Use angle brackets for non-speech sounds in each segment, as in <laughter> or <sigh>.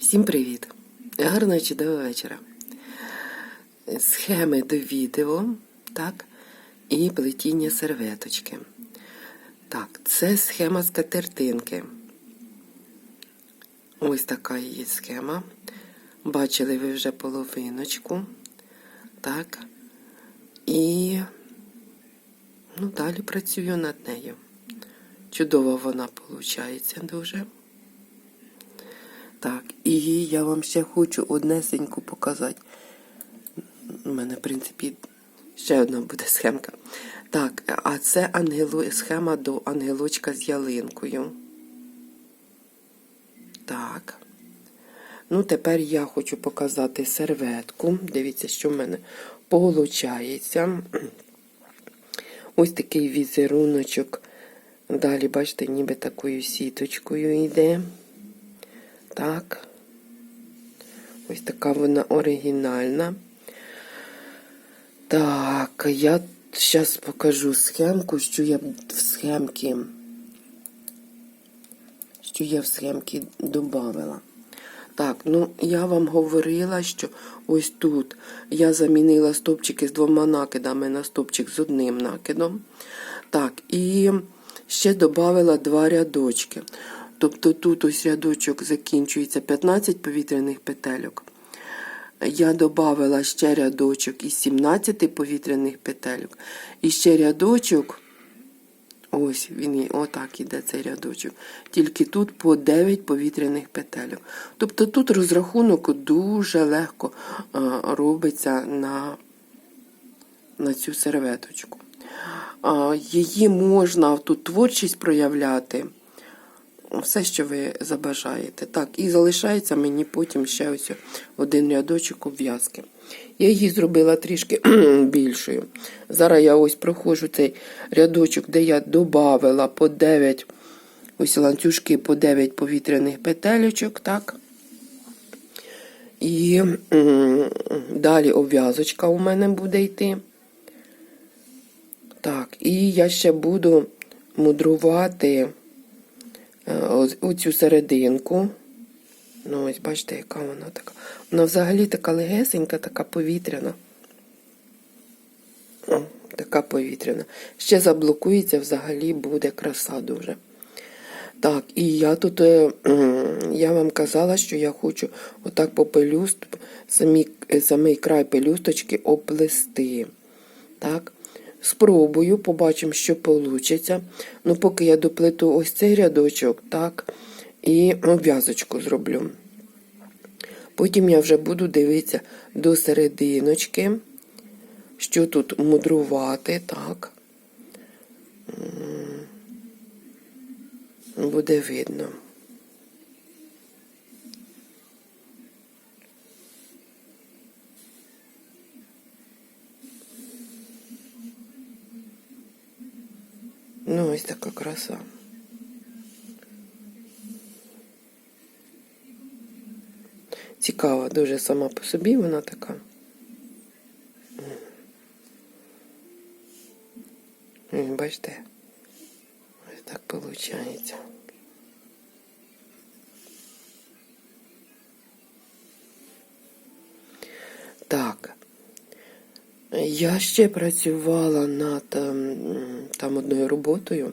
Всім привіт! Гарного чудового вечора. Схеми до відео, так, і плетіння серветочки. Так, це схема скатертинки. Ось така її схема. Бачили ви вже половиночку. Так. І ну, далі працюю над нею. Чудово вона виходить дуже. Так, і я вам ще хочу однесеньку показати. У мене, в принципі, ще одна буде схемка. Так, а це ангело... схема до ангелочка з ялинкою. Так. Ну, тепер я хочу показати серветку. Дивіться, що в мене получається. Ось такий візеруночок. Далі, бачите, ніби такою сіточкою йде. Так. Ось така вона оригінальна. Так, я зараз покажу схемку, що я в схемки, що я в схемки додавала. Так, ну я вам говорила, що ось тут я замінила стопчики з двома накидами на стопчик з одним накидом. Так, і ще додавала два рядочки. Тобто тут ось рядочок закінчується 15 повітряних петельок. Я додавала ще рядочок із 17 повітряних петельок. І ще рядочок, ось він отак іде цей рядочок. Тільки тут по 9 повітряних петельок. Тобто тут розрахунок дуже легко а, робиться на, на цю серветочку. А, її можна тут творчість проявляти все, що ви забажаєте. Так, і залишається мені потім ще ось один рядочок обв'язки. Я її зробила трішки <clears throat> більшою. Зараз я ось проходжу цей рядочок, де я додавала по 9 ось ланцюжки по 9 повітряних петелечок, так. І далі обв'язочка у мене буде йти. Так, і я ще буду мудрувати оцю серединку. Ну, ось бачите, яка вона така. Вона взагалі така легесенька, така повітряна. О, така повітряна. Ще заблокується, взагалі буде краса дуже. Так, і я тут, е, я вам казала, що я хочу отак по пелюст, самі, самий край пелюсточки оплести. Так. Спробую, побачимо, що вийде. Ну, поки я доплету ось цей рядочок, так, і обв'язочку зроблю. Потім я вже буду дивитися до серединочки, що тут мудрувати, так. Буде видно. Ну, ось така краса. Цікава дуже сама по собі вона така. Бачите? Ось так виходить. Так. Я ще працювала над там одною роботою.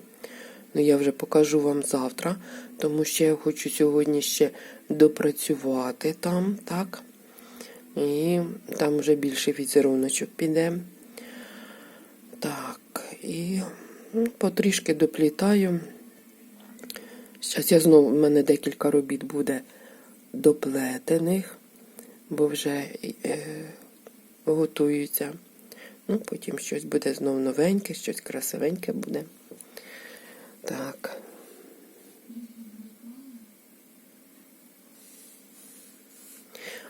Ну, я вже покажу вам завтра, тому що я хочу сьогодні ще допрацювати там, так? І там вже більше візеруночок піде. Так, і ну, потрішки доплітаю. Зараз я знову, в мене декілька робіт буде доплетених, бо вже е, готуються. Ну, потім щось буде знов новеньке, щось красивеньке буде. Так.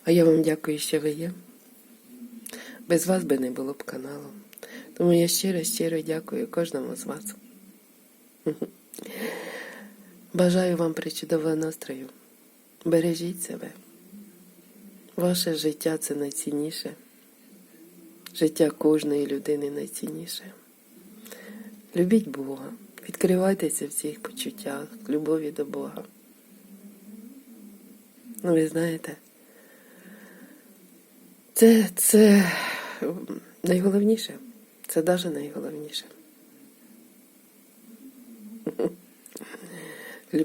А я вам дякую, що ви є. Без вас би не було б каналу. Тому я щиро-щиро дякую кожному з вас. Бажаю вам причудового настрою. Бережіть себе. Ваше життя це найцінніше. Життя кожної людини найцінніше. Любіть Бога, відкривайтеся в цих почуттях, любові до Бога. Ну, ви знаєте, це, це найголовніше. Це навіть найголовніше.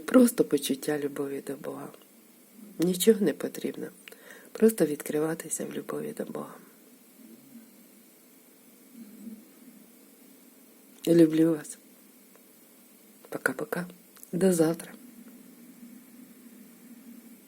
Просто почуття любові до Бога. Нічого не потрібно. Просто відкриватися в любові до Бога. Люблю вас. Пока-пока. До завтра.